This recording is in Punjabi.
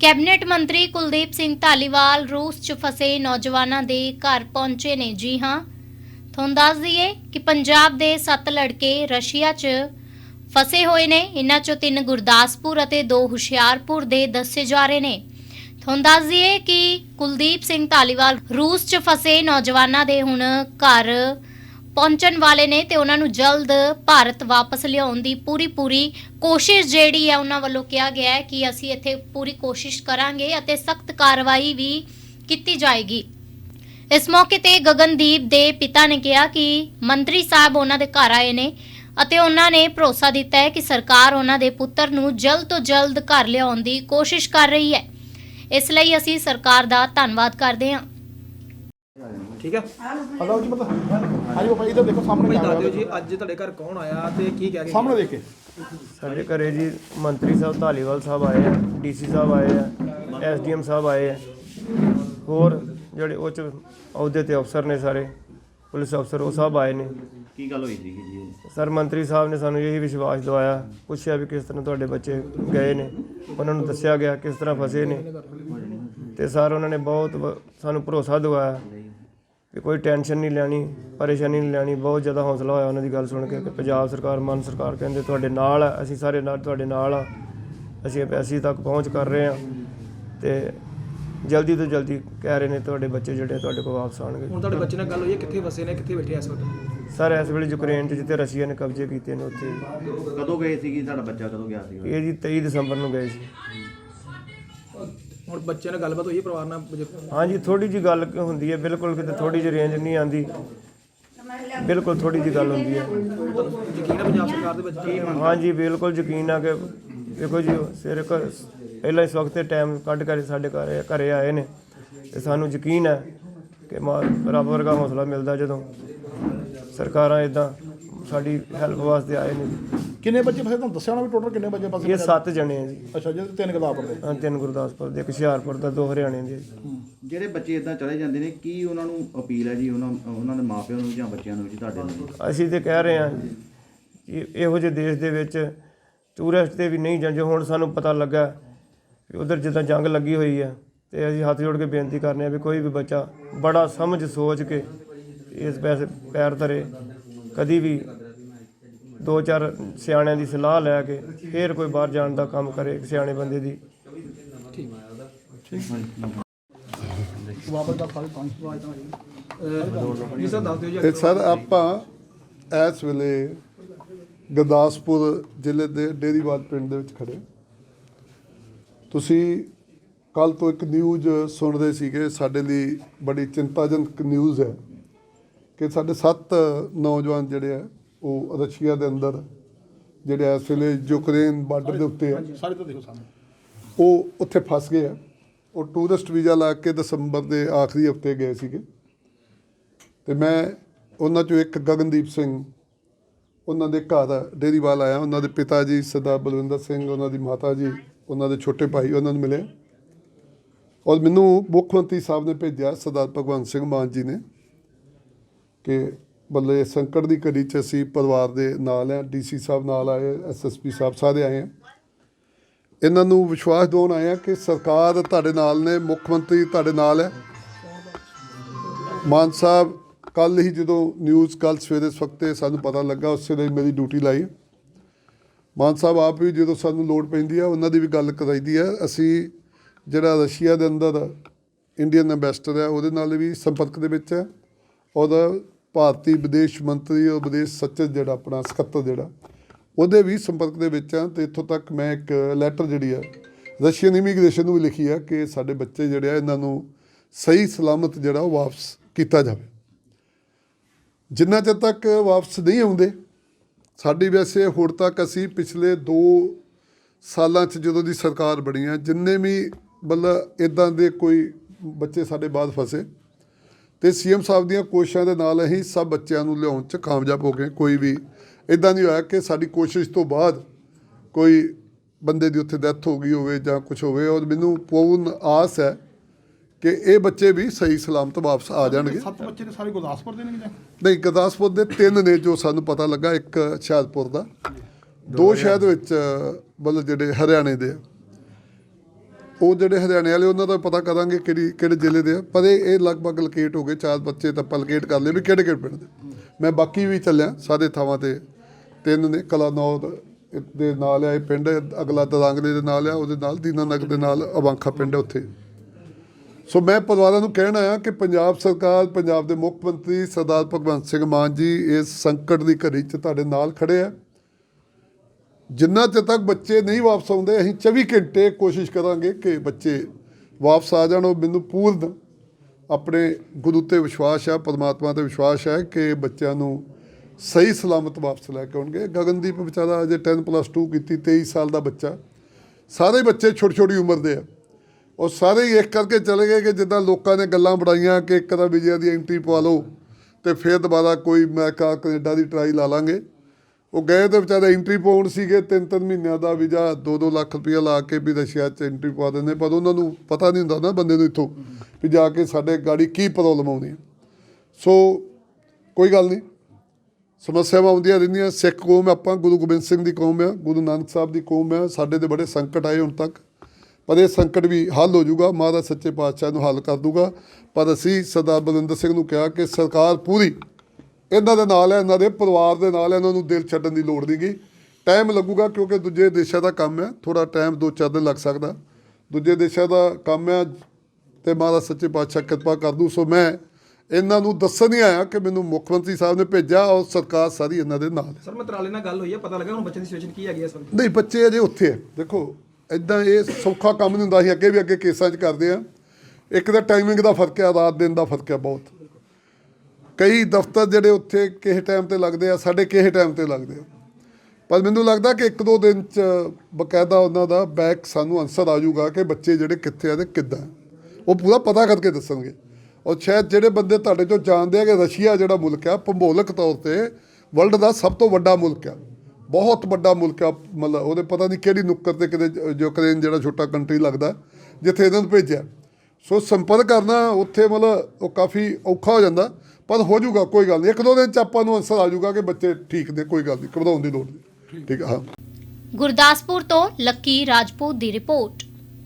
ਕੈਬਨਿਟ ਮੰਤਰੀ ਕੁਲਦੀਪ ਸਿੰਘ ਧਾਲੀਵਾਲ ਰੂਸ 'ਚ ਫਸੇ ਨੌਜਵਾਨਾਂ ਦੇ ਘਰ ਪਹੁੰਚੇ ਨੇ। ਜੀ ਹਾਂ, ਤੁਹਾਨੂੰ ਦੱਸ ਦਈਏ ਕਿ ਪੰਜਾਬ ਦੇ 7 ਲੜਕੇ ਰਸ਼ੀਆ 'ਚ ਫਸੇ ਹੋਏ ਨੇ। ਇਨ੍ਹਾਂ 'ਚੋਂ ਤਿੰਨ ਗੁਰਦਾਸਪੁਰ ਅਤੇ ਦੋ ਹੁਸ਼ਿਆਰਪੁਰ ਦੇ ਦੱਸੇ ਜਾ ਰਹੇ ਨੇ। ਤੁਹਾਨੂੰ ਦੱਸ ਦਈਏ ਕਿ ਕੁਲਦੀਪ ਸਿੰਘ ਧਾਲੀਵਾਲ ਰੂਸ 'ਚ ਫਸੇ ਨੌਜਵਾਨਾਂ ਦੇ ਹੁਣ ਘਰ ਪਹੁੰਚਣ ਵਾਲੇ ਨੇ ਤੇ ਉਹਨਾਂ ਨੂੰ ਜਲਦ ਭਾਰਤ ਵਾਪਸ ਲਿਆਉਣ ਦੀ ਪੂਰੀ ਪੂਰੀ ਕੋਸ਼ਿਸ਼ ਜਿਹੜੀ ਹੈ ਉਹਨਾਂ ਵੱਲੋਂ ਕਿਹਾ ਗਿਆ ਹੈ ਕਿ ਅਸੀਂ ਇੱਥੇ ਪੂਰੀ ਕੋਸ਼ਿਸ਼ ਕਰਾਂਗੇ ਅਤੇ ਸਖਤ ਕਾਰਵਾਈ ਵੀ ਕੀਤੀ ਜਾਏਗੀ। ਇਸ ਮੌਕੇ ਤੇ ਗਗਨਦੀਪ ਦੇ ਪਿਤਾ ਨੇ ਕਿਹਾ ਕਿ ਮੰਤਰੀ ਸਾਹਿਬ ਉਹਨਾਂ ਦੇ ਘਰ ਆਏ ਨੇ ਅਤੇ ਉਹਨਾਂ ਨੇ ਭਰੋਸਾ ਦਿੱਤਾ ਹੈ ਕਿ ਸਰਕਾਰ ਉਹਨਾਂ ਦੇ ਪੁੱਤਰ ਨੂੰ ਜਲਦ ਤੋਂ ਜਲਦ ਘਰ ਲਿਆਉਣ ਦੀ ਕੋਸ਼ਿਸ਼ ਕਰ ਰਹੀ ਹੈ। ਇਸ ਲਈ ਅਸੀਂ ਸਰਕਾਰ ਦਾ ਧੰਨਵਾਦ ਕਰਦੇ ਹਾਂ। ਠੀਕ ਹੈ। ਹਲੋ ਜੀ, ਮਤਲਬ। ਹਾਂਜੀ ਬਾਬਾ ਇਧਰ ਦੇਖੋ ਸਾਹਮਣੇ ਭਾਈ ਕੈਮਰਾ ਦੱਸ ਦਿਓ ਜੀ ਅੱਜ ਤੁਹਾਡੇ ਘਰ ਕੌਣ ਆਇਆ ਤੇ ਕੀ ਕਹਿ ਕੇ ਸਾਹਮਣੇ ਦੇਖ ਕੇ। ਸਾਡੇ ਘਰੇ ਜੀ ਮੰਤਰੀ ਸਾਹਿਬ ਧਾਲੀਵਾਲ ਸਾਹਿਬ ਆਏ ਆ ਡੀਸੀ ਸਾਹਿਬ ਆਏ ਆ ਐਸਡੀਐਮ ਸਾਹਿਬ ਆਏ ਆ। ਹੋਰ ਜਿਹੜੇ ਉੱਚ ਅਹੁਦੇ ਤੇ ਅਫਸਰ ਨੇ ਸਾਰੇ ਪੁਲਿਸ ਅਫਸਰ ਉਹ ਸਭ ਆਏ ਨੇ। ਕੀ ਗੱਲ ਹੋਈ ਸੀ ਜੀ? ਸਰ ਮੰਤਰੀ ਸਾਹਿਬ ਨੇ ਸਾਨੂੰ ਇਹੀ ਵਿਸ਼ਵਾਸ ਦਿਵਾਇਆ ਪੁੱਛਿਆ ਵੀ ਕਿਸ ਤਰ੍ਹਾਂ ਤੁਹਾਡੇ ਬੱਚੇ ਗਏ ਨੇ। ਉਹਨਾਂ ਨੂੰ ਦੱਸਿਆ ਗਿਆ ਕਿਸ ਤਰ੍ਹਾਂ ਫਸੇ ਨੇ। ਤੇ ਸਰ ਉਹਨਾਂ ਨੇ ਬਹੁਤ ਵ- ਸਾਨੂੰ ਭਰੋਸਾ ਦਿਵਾਇਆ। ਕਿ ਕੋਈ ਟੈਨਸ਼ਨ ਨਹੀਂ ਲੈਣੀ ਪਰੇਸ਼ਾਨੀ ਨਹੀਂ ਲੈਣੀ ਬਹੁਤ ਜ਼ਿਆਦਾ ਹੌਸਲਾ ਹੋਇਆ ਉਹਨਾਂ ਦੀ ਗੱਲ ਸੁਣ ਕੇ ਕਿ ਪੰਜਾਬ ਸਰਕਾਰ ਮਾਨ ਸਰਕਾਰ ਕਹਿੰਦੇ ਤੁਹਾਡੇ ਨਾਲ ਆ ਅਸੀਂ ਸਾਰੇ ਨਾਲ ਤੁਹਾਡੇ ਨਾਲ ਆ ਅਸੀਂ ਅਸੀਂ ਤੱਕ ਪਹੁੰਚ ਕਰ ਰਹੇ ਹਾਂ ਤੇ ਜਲਦੀ ਤੋਂ ਜਲਦੀ ਕਹਿ ਰਹੇ ਨੇ ਤੁਹਾਡੇ ਬੱਚੇ ਜਿਹੜੇ ਤੁਹਾਡੇ ਕੋਲ ਵਾਪਸ ਆਣਗੇ ਹੁਣ ਤੁਹਾਡੇ ਬੱਚੇ ਨਾਲ ਗੱਲ ਹੋਈ ਹੈ ਕਿੱਥੇ ਫਸੇ ਨੇ ਕਿੱਥੇ ਬੈਠੇ ਆ ਇਸ ਵਕਤ? ਸਰ ਇਸ ਵੇਲੇ ਯੂਕਰੇਨ 'ਚ ਜਿੱਥੇ ਰਸ਼ੀਆ ਨੇ ਕਬਜ਼ੇ ਕੀਤੇ ਨੇ ਉੱਥੇ। ਕਦੋਂ ਗਏ ਸੀਗੀ ਸਾਡਾ ਬੱਚਾ ਕਦੋਂ ਗਿਆ ਸੀ ਇਹ ਜੀ 23 ਦਸੰਬਰ ਨੂੰ ਗਏ ਸੀ। ਹੁਣ ਬੱਚੇ ਨਾਲ ਗੱਲਬਾਤ ਹੋਈ ਹੈ ਪਰਿਵਾਰ ਨਾਲ ਬਜ਼ੁਰਗ- ਹਾਂਜੀ ਥੋੜੀ ਜੀ ਗੱਲ ਕ- ਹੁੰਦੀ ਹੈ ਬਿਲਕੁਲ ਕਿਤੇ ਥੋੜੀ ਜਿਹੀ ਰੇਂਜ ਨਹੀਂ ਆਂਦੀ ਬਿਲਕੁਲ ਥੋੜੀ ਜੀ ਗੱਲ ਹੁੰਦੀ ਹੈ। ਯਕੀਨ ਹੈ ਪੰਜਾਬ ਸਰਕਾਰ ਦੇ ਵਿੱਚ ਕੀ ਹਾਂਜੀ ਬਿਲਕੁਲ ਯਕੀਨ ਆ ਕਿ ਦੇਖੋ ਜੀ ਸਿਰ ਪਹਿਲਾਂ ਇਸ ਵਕਤ ਤੇ ਟਾਈਮ ਕੱਢ ਕੇ ਸਾਡੇ ਘਰ ਘਰੇ ਆਏ ਨੇ। ਤੇ ਸਾਨੂੰ ਯਕੀਨ ਹੈ ਕਿ ਮਾ- ਰੱਬ ਵਰਗਾ ਹੌਸਲਾ ਮਿਲਦਾ ਜਦੋਂ ਸਰਕਾਰਾਂ ਇਦਾਂ ਸਾਡੀ ਹੈਲਪ ਵਾਸਤੇ ਆਏ ਨੇ। ਕਿੰਨੇ ਬੱਚੇ ਫਸੇ ਤੁਹਾਨੂੰ ਦੱਸਿਆ ਹੋਣਾ ਵੀ ਟੋਟਲ ਕਿੰਨੇ ਬੱਚੇ ਫਸੇ ਇਹ ਸੱਤ ਜਣੇ ਆ ਜੀ। ਅੱਛਾ ਜੀ ਤਿੰਨ ਪੜਦੇ ਹਾਂ, ਤਿੰਨ ਗੁਰਦਾਸਪੁਰ ਦੇ ਇੱਕ ਹੁਸ਼ਿਆਰਪੁਰ ਦਾ ਦੋ ਹਰਿਆਣੇ ਦੇ ਜਿਹੜੇ ਬੱਚੇ ਇਦਾਂ ਚਲੇ ਜਾਂਦੇ ਨੇ ਕੀ ਉਹਨਾਂ ਨੂੰ ਅਪੀਲ ਹੈ ਜੀ ਉਹਨਾਂ ਉਹਨਾਂ ਦੇ ਮਾਪਿਆਂ ਨੂੰ ਜਾਂ ਬੱਚਿਆਂ ਨੂੰ ਜੀ ਤੁਹਾਡੇ ਨੂੰ ਅਸੀਂ ਤੇ ਕਹਿ ਰਹੇ ਹਾਂ ਕਿ ਇਹੋ ਜਿਹੇ ਦੇਸ਼ ਦੇ ਵਿੱਚ ਟੂਰਿਸਟ ਤੇ ਵੀ ਨਹੀਂ ਜਾਂਦੇ। ਹੁਣ ਸਾਨੂੰ ਪਤਾ ਲੱਗਾ ਕਿ ਉਧਰ ਜਿੱਦਾਂ ਜੰਗ ਲੱਗੀ ਹੋਈ ਹੈ ਤੇ ਅਸੀਂ ਹੱਥ ਜੋੜ ਕੇ ਬੇਨਤੀ ਕਰਨੇ ਆ ਵੀ ਕੋਈ ਵੀ ਬੱਚਾ ਬੜਾ ਸਮਝ ਸੋਚ ਕੇ ਇਸ ਪੈਸੇ ਪੈਰ ਧਰੇ ਕਦੀ ਵੀ ਦੋ ਚਾਰ ਸਿਆਣਿਆਂ ਦੀ ਸਲਾਹ ਲੈ ਕੇ ਫਿਰ ਕੋਈ ਬਾਹਰ ਜਾਣ ਦਾ ਕੰਮ ਕਰੇ ਸਿਆਣੇ ਬੰਦੇ ਦੀ। ਵਾਪਸ ਦਾ ਸਾਰੇ ਪੰਜ ਜੀ ਸਰ ਦੱਸ ਦਿਓ ਜੀ ਇਹ ਸਰ ਆਪਾਂ ਇਸ ਵੇਲੇ ਗੁਰਦਾਸਪੁਰ ਜ਼ਿਲ੍ਹੇ ਦੇ ਡੇਰੀਵਾਲ ਪਿੰਡ ਦੇ ਵਿੱਚ ਖੜੇ ਤੁਸੀਂ ਕੱਲ ਤੋਂ ਇੱਕ ਨਿਊਜ਼ ਸੁਣ ਰਹੇ ਸੀਗੇ, ਸਾਡੇ ਲਈ ਬੜੀ ਚਿੰਤਾਜਨਕ ਨਿਊਜ਼ ਹੈ ਕਿ ਸਾਡੇ ਸੱਤ ਨੌਜਵਾਨ ਜਿਹੜੇ ਆ ਉਹ ਰਸ਼ੀਆ ਦੇ ਅੰਦਰ ਜਿਹੜੇ ਇਸ ਵੇਲੇ ਯੂਕਰੇਨ ਬਾਰਡਰ ਦੇ ਉੱਤੇ ਆ ਸਾਰੇ ਤੋਂ ਦੇਖੋ ਸਾਹਮਣੇ। ਉਹ ਉੱਥੇ ਫਸ ਗਏ ਆ। ਉਹ ਟੂਰਿਸਟ ਵੀਜ਼ਾ ਲਾ ਕੇ ਦਸੰਬਰ ਦੇ ਆਖਰੀ ਹਫ਼ਤੇ ਗਏ ਸੀਗੇ। ਤੇ ਮੈਂ ਉਹਨਾਂ ਚੋਂ ਇੱਕ ਗਗਨਦੀਪ ਸਿੰਘ ਉਹਨਾਂ ਦੇ ਘਰ ਡੇਰੀਵਾਲ ਆਇਆ। ਉਹਨਾਂ ਦੇ ਪਿਤਾ ਜੀ ਸਰਦਾਰ ਬਲਵਿੰਦਰ ਸਿੰਘ ਉਹਨਾਂ ਦੀ ਮਾਤਾ ਜੀ ਉਹਨਾਂ ਦੇ ਛੋਟੇ ਭਾਈ ਉਹਨਾਂ ਨੂੰ ਮਿਲੇ। ਔਰ ਮੈਨੂੰ ਮੁੱਖ ਮੰਤਰੀ ਸਾਹਿਬ ਨੇ ਭੇਜਿਆ ਸਰਦਾਰ ਭਗਵੰਤ ਸਿੰਘ ਮਾਨ ਜੀ ਨੇ ਕਿ ਬੱਲੇ ਸੰਕਟ ਦੀ ਘੜੀ 'ਚ ਅਸੀਂ ਪਰਿਵਾਰ ਦੇ ਨਾਲ ਆ, ਡੀਸੀ ਸਾਹਿਬ ਨਾਲ ਆਏ ਐਸਐਸਪੀ ਸਾਹਿਬ ਸਾਰੇ ਆਏ ਆ। ਇਹਨਾਂ ਨੂੰ ਵਿਸ਼ਵਾਸ ਦਿਵਾਉਣ ਆਏ ਆ ਕਿ ਸਰਕਾਰ ਤੁਹਾਡੇ ਨਾਲ ਨੇ, ਮੁੱਖ ਮੰਤਰੀ ਤੁਹਾਡੇ ਨਾਲ ਹੈ। ਮਾਨ ਸਾਹਿਬ ਕੱਲ ਹੀ ਜਦੋਂ ਨਿਊਜ਼ ਕੱਲ ਸਵੇਰੇ ਇਸ ਵਕਤੇ ਸਾਨੂੰ ਪਤਾ ਲੱਗਾ, ਉਸੇ ਲਈ ਮੇਰੀ ਡਿਊਟੀ ਲਾਈ। ਮਾਨ ਸਾਹਿਬ, ਆਪ ਵੀ ਜਦੋਂ ਸਾਨੂੰ ਲੋੜ ਪੈਂਦੀ ਆ, ਉਹਨਾਂ ਦੀ ਵੀ ਗੱਲ ਕਰਾਈਦੀ ਆ। ਅਸੀਂ ਜਿਹੜਾ ਰਸ਼ੀਆ ਦੇ ਅੰਦਰ ਇੰਡੀਅਨ ਐਮਬੈਸਡਰ ਹੈ ਉਹਦੇ ਨਾਲ ਵੀ ਸੰਪਰਕ ਦੇ ਵਿੱਚ ਹੈ ਉਹਦਾ ਭਾਰਤੀ ਵਿਦੇਸ਼ ਮੰਤਰੀ ਔਰ ਵਿਦੇਸ਼ ਸਚਿਵ ਜਿਹੜਾ ਆਪਣਾ ਸਕੱਤਰ ਜਿਹੜਾ, ਉਹਦੇ ਵੀ ਸੰਪਰਕ ਦੇ ਵਿੱਚ ਆ ਤੇ ਇੱਥੋਂ ਤੱਕ ਮੈਂ ਇੱਕ ਲੈਟਰ ਜਿਹੜੀ ਹੈ ਰਸ਼ੀਅਨ ਇਮੀਗ੍ਰੇਸ਼ਨ ਨੂੰ ਵੀ ਲਿਖੀ ਹੈ ਕਿ ਸਾਡੇ ਬੱਚੇ ਜਿਹੜੇ ਆ ਇਹਨਾਂ ਨੂੰ ਸਹੀ ਸਲਾਮਤ ਜਿਹੜਾ ਉਹ ਵਾਪਸ ਕੀਤਾ ਜਾਵੇ। ਜਿੰਨਾ ਚਿਰ ਤੱਕ ਵਾਪਸ ਨਹੀਂ ਆਉਂਦੇ, ਸਾਡੀ ਵੈਸੇ ਹੁਣ ਤੱਕ ਅਸੀਂ ਪਿਛਲੇ 2 ਸਾਲਾਂ 'ਚ ਜਦੋਂ ਦੀ ਸਰਕਾਰ ਬਣੀ ਆ, ਜਿੰਨੇ ਵੀ ਮਤਲਬ ਇਦਾਂ ਦੇ ਕੋਈ ਬੱਚੇ ਸਾਡੇ ਬਾਅਦ ਫਸੇ ਤੇ ਸੀਐਮ ਸਾਹਿਬ ਦੀਆਂ ਕੋਸ਼ਿਸ਼ਾਂ ਦੇ ਨਾਲ ਅਸੀਂ ਸਭ ਬੱਚਿਆਂ ਨੂੰ ਲਿਆਉਣ 'ਚ ਕਾਮਯਾਬ ਹੋ ਗਏ ਕੋਈ ਵੀ ਇਦਾਂ ਨਹੀਂ ਹੋਇਆ ਕਿ ਸਾਡੀ ਕੋਸ਼ਿਸ਼ ਤੋਂ ਬਾਅਦ ਕੋਈ ਬੰਦੇ ਦੀ ਉੱਥੇ ਡੈਥ ਹੋ ਗਈ ਹੋਵੇ ਜਾਂ ਕੁਝ ਹੋਵੇ। ਔਰ ਮੈਨੂੰ ਪੂਰਨ ਆਸ ਹੈ ਕਿ ਇਹ ਬੱਚੇ ਵੀ ਸਹੀ ਸਲਾਮਤ ਵਾਪਸ ਆ ਜਾਣਗੇ। ਸੱਤ ਬੱਚੇ ਤੇ ਸਾਰੇ ਗੁਰਦਾਸਪੁਰ ਦੇ ਨੇ ਜਾਂ ਨਹੀਂ ਗੁਰਦਾਸਪੁਰ ਦੇ ਤਿੰਨ ਨੇ ਜੋ ਸਾਨੂੰ ਪਤਾ ਲੱਗਾ ਇੱਕ ਹੁਸ਼ਿਆਰਪੁਰ ਦਾ। ਦੋ ਸ਼ਾਇਦ ਵਿੱਚ ਮਤਲਬ ਜਿਹੜੇ ਹਰਿਆਣੇ ਦੇ ਆ। ਉਹ ਜਿਹੜੇ ਹਰਿਆਣੇ ਵਾਲੇ, ਉਹਨਾਂ ਦਾ ਪਤਾ ਕਰਾਂਗੇ ਕਿਹੜੀ, ਕਿਹੜੇ ਜ਼ਿਲ੍ਹੇ ਦੇ ਆ। ਪਰ ਇਹ ਇਹ ਲਗਭਗ ਲੋਕੇਟ ਹੋ ਗਏ, ਚਾਰ ਬੱਚੇ ਤਾਂ ਪਲਕੇਟ ਕਰ ਲਏ ਵੀ ਕਿਹੜੇ ਕਿਹੜੇ ਪਿੰਡ ਦੇ। ਮੈਂ ਬਾਕੀ ਵੀ ਚੱਲਿਆ ਸਾਰੇ ਥਾਵਾਂ ਤੇ। ਤਿੰਨ ਨੇ, ਕਲਾਨੌਰ ਦੇ ਨਾਲ ਆ ਇਹ ਪਿੰਡ, ਅਗਲਾ ਦਰਾਂਗਲੇ ਦੇ ਨਾਲ ਆ, ਉਹਦੇ ਨਾਲ ਦੀਨਾਨਗਰ ਦੇ ਨਾਲ ਅਵਾਂਖਾ ਪਿੰਡ ਉੱਥੇ। ਸੋ ਮੈਂ ਪਰਿਵਾਰਾਂ ਨੂੰ ਕਹਿਣਾ ਆ ਕਿ ਪੰਜਾਬ ਸਰਕਾਰ, ਪੰਜਾਬ ਦੇ ਮੁੱਖ ਮੰਤਰੀ ਸਰਦਾਰ ਭਗਵੰਤ ਸਿੰਘ ਮਾਨ ਜੀ ਇਸ ਸੰਕਟ ਦੀ ਘੜੀ 'ਚ ਤੁਹਾਡੇ ਨਾਲ ਖੜੇ ਆ। ਜਿੰਨਾ ਚਿਰ ਤੱਕ ਬੱਚੇ ਨਹੀਂ ਵਾਪਸ ਆਉਂਦੇ, ਅਸੀਂ 24 ਘੰਟੇ ਕੋਸ਼ਿਸ਼ ਕਰਾਂਗੇ ਕਿ ਬੱਚੇ ਵਾਪਸ ਆ ਜਾਣ। ਉਹ ਮੈਨੂੰ ਪੂਰਨ ਆਪਣੇ ਗੁਰੂ ਤੇ ਵਿਸ਼ਵਾਸ ਹੈ ਪਰਮਾਤਮਾ ਤੇ ਵਿਸ਼ਵਾਸ ਹੈ ਕਿ ਬੱਚਿਆਂ ਨੂੰ ਸਹੀ ਸਲਾਮਤ ਵਾਪਸ ਲੈ ਕੇ ਆਉਣਗੇ। ਗਗਨਦੀਪ ਵਿਚਾਰਾ ਅਜੇ 10 ਪਲੱਸ 2 ਕੀਤੀ 23 ਸਾਲ ਦਾ ਬੱਚਾ। ਸਾਰੇ ਬੱਚੇ ਛੋਟੀ ਛੋਟੀ ਉਮਰ ਦੇ ਆ। ਉਹ ਸਾਰੇ ਹੀ ਇੱਕ ਕਰਕੇ ਚਲੇ ਗਏ ਕਿ ਜਿੱਦਾਂ ਲੋਕਾਂ ਨੇ ਗੱਲਾਂ ਬੜਾਈਆਂ ਕਿ ਇੱਕ ਤਾਂ ਵਿਜੇ ਦੀ ਐਂਟਰੀ ਪਵਾ ਲਓ ਤੇ ਫਿਰ ਦੁਬਾਰਾ ਕੋਈ ਅਮਰੀਕਾ ਕੈਨੇਡਾ ਦੀ ਟਰਾਈ ਲਾ ਲਾਂਗੇ। ਉਹ ਗਏ ਤੇ ਵਿਚਾਰੇ ਐਂਟਰੀ ਪਾਉਣ ਸੀਗੇ ਤਿੰਨ ਤਿੰਨ ਮਹੀਨਿਆਂ ਦਾ ਵੀਜ਼ਾ 2-2 ਲੱਖ ਰੁਪਇਆ ਲਾ ਕੇ ਵੀ ਰਸ਼ੀਆ 'ਚ ਐਂਟਰੀ ਪਾ ਦਿੰਦੇ, ਪਰ ਉਹਨਾਂ ਨੂੰ ਪਤਾ ਨਹੀਂ ਹੁੰਦਾ ਨਾ ਬੰਦੇ ਨੂੰ ਇੱਥੋਂ ਵੀ ਜਾ ਕੇ ਸਾਡੇ ਗਾੜੀ ਕੀ ਪ੍ਰੋਬਲਮ ਆਉਂਦੀ ਸੋ ਕੋਈ ਗੱਲ ਨਹੀਂ। ਸਮੱਸਿਆਵਾਂ ਆਉਂਦੀਆਂ ਰਹਿੰਦੀਆਂ। ਸਿੱਖ ਕੌਮ ਆਪਾਂ, ਗੁਰੂ ਗੋਬਿੰਦ ਸਿੰਘ ਦੀ ਕੌਮ ਹੈ, ਗੁਰੂ ਨਾਨਕ ਸਾਹਿਬ ਦੀ ਕੌਮ ਹੈ। ਸਾਡੇ ਤੇ ਬੜੇ ਸੰਕਟ ਆਏ ਹੁਣ ਤੱਕ। ਪਰ ਇਹ ਸੰਕਟ ਵੀ ਹੱਲ ਹੋ ਜਾਊਗਾ। ਮਹਾਰਾਜ ਸੱਚੇ ਪਾਤਸ਼ਾਹ ਨੂੰ ਹੱਲ ਕਰ ਦੂਗਾ ਪਰ ਅਸੀਂ ਸਰਦਾਰ ਬਲਵਿੰਦਰ ਸਿੰਘ ਨੂੰ ਕਿਹਾ ਕਿ ਸਰਕਾਰ ਪੂਰੀ ਇਹਨਾਂ ਦੇ ਨਾਲ ਹੈ ਇਹਨਾਂ ਦੇ ਪਰਿਵਾਰ ਦੇ ਨਾਲ ਹੈ ਇਹਨਾਂ ਨੂੰ ਦਿਲ ਛੱਡਣ ਦੀ ਲੋੜ ਨਹੀਂਗੀ। ਟਾਈਮ ਲੱਗੂਗਾ ਕਿਉਂਕਿ ਦੂਜੇ ਦੇਸ਼ਾਂ ਦਾ ਕੰਮ ਹੈ। ਥੋੜਾ ਟਾਈਮ ਦੋ ਚਾਰ ਦਿਨ ਲੱਗ ਸਕਦਾ। ਦੂਜੇ ਦੇਸ਼ਾਂ ਦਾ ਕੰਮ ਹੈ ਤੇ ਮਹਾਰਾਜ ਸੱਚੇ ਪਾਤਸ਼ਾਹ ਕਿਰਪਾ ਕਰ ਦੂ। ਸੋ ਮੈਂ ਇਹਨਾਂ ਨੂੰ ਦੱਸਣ ਨਹੀਂ ਆਇਆ ਕਿ ਮੈਨੂੰ ਮੁੱਖ ਮੰਤਰੀ ਸਾਹਿਬ ਨੇ ਭੇਜਿਆ ਔਰ ਸਰਕਾਰ ਸਾਰੀ ਇਹਨਾਂ ਦੇ ਨਾਲ ਹੈ। ਸਰ ਮੰਤਰਾਲੇ ਨਾਲ ਗੱਲ ਹੋਈ ਹੈ ਪਤਾ ਲੱਗਾ ਹੁਣ ਬੱਚੇ ਦੀ ਸਿਚੁਏਸ਼ਨ ਕੀ ਹੈਗੀ ਇਸ ਵਕਤ ਨਹੀਂ ਬੱਚੇ ਅਜੇ ਉੱਥੇ ਆ ਦੇਖੋ ਇਦਾਂ ਇਹ ਸੌਖਾ ਕੰਮ ਨਹੀਂ ਹੁੰਦਾ ਸੀ ਅੱਗੇ ਵੀ ਅੱਗੇ ਕੇਸਾਂ 'ਚ ਕਰਦੇ ਆ ਇੱਕ ਤਾਂ ਟਾਈਮਿੰਗ ਦਾ ਫ਼ਰਕ ਹੈ ਰਾਤ ਦਿਨ ਦਾ ਫ਼ਰਕ ਹੈ ਬਹੁਤ। ਕਈ ਦਫ਼ਤਰ ਜਿਹੜੇ ਉੱਥੇ ਕਿਸੇ ਟਾਈਮ ਤੇ ਲੱਗਦੇ ਆ, ਸਾਡੇ ਕਿਸੇ ਟਾਈਮ ਤੇ ਲੱਗਦੇ ਆ। ਪਰ ਮੈਨੂੰ ਲੱਗਦਾ ਕਿ ਇੱਕ ਦੋ ਦਿਨ 'ਚ ਬਕਾਇਦਾ ਉਹਨਾਂ ਦਾ ਬੈਕ ਸਾਨੂੰ ਆਨਸਰ ਆ ਜਾਊਗਾ ਕਿ ਬੱਚੇ ਜਿਹੜੇ ਕਿੱਥੇ ਆ ਤੇ ਕਿੱਦਾਂ। ਉਹ ਪੂਰਾ ਪਤਾ ਕਰਕੇ ਦੱਸਣਗੇ। ਔਰ ਸ਼ਾਇਦ ਜਿਹੜੇ ਬੰਦੇ ਤੁਹਾਡੇ ਚੋਂ ਜਾਣਦੇ ਆ ਕਿ ਰਸ਼ੀਆ ਜਿਹੜਾ ਮੁਲਕ ਆ, ਭੂਗੋਲਿਕ ਤੌਰ ਤੇ ਵਰਲਡ ਦਾ ਸਭ ਤੋਂ ਵੱਡਾ ਮੁਲਕ ਆ। ਬਹੁਤ ਵੱਡਾ ਮੁਲਕ ਆ, ਮਤਲਬ ਉਹਦੇ ਪਤਾ ਨਹੀਂ ਕਿਹੜੀ ਨੁੱਕਰ ਤੇ ਕਿਤੇ ਯੂਕਰੇਨ ਜਿਹੜਾ ਛੋਟਾ ਕੰਟਰੀ ਲੱਗਦਾ, ਜਿੱਥੇ ਇਹਨਾਂ ਨੂੰ ਭੇਜਿਆ। ਸੋ ਸੰਪਰਕ ਕਰਨਾ ਉੱਥੇ ਮਤਲਬ ਉਹ ਕਾਫੀ ਔਖਾ ਹੋ ਜਾਂਦਾ। ਪਰ ਹੋ ਜਾਊਗਾ, ਕੋਈ ਗੱਲ ਨਹੀਂ। ਇੱਕ ਦੋ ਦਿਨ ਚ ਆਪਾਂ ਨੂੰ ਆਨਸਰ ਆ ਜਾਊਗਾ ਕਿ ਬੱਚੇ ਠੀਕ ਨੇ, ਕੋਈ ਗੱਲ ਨਹੀਂ। ਘਬਰਾਉਣ ਦੀ ਲੋੜ ਨਹੀਂ। ਠੀਕ ਆ ਹਾਂ। ਗੁਰਦਾਸਪੁਰ ਤੋਂ ਲੱਕੀ ਰਾਜਪੂਤ ਦੀ ਰਿਪੋਰਟ।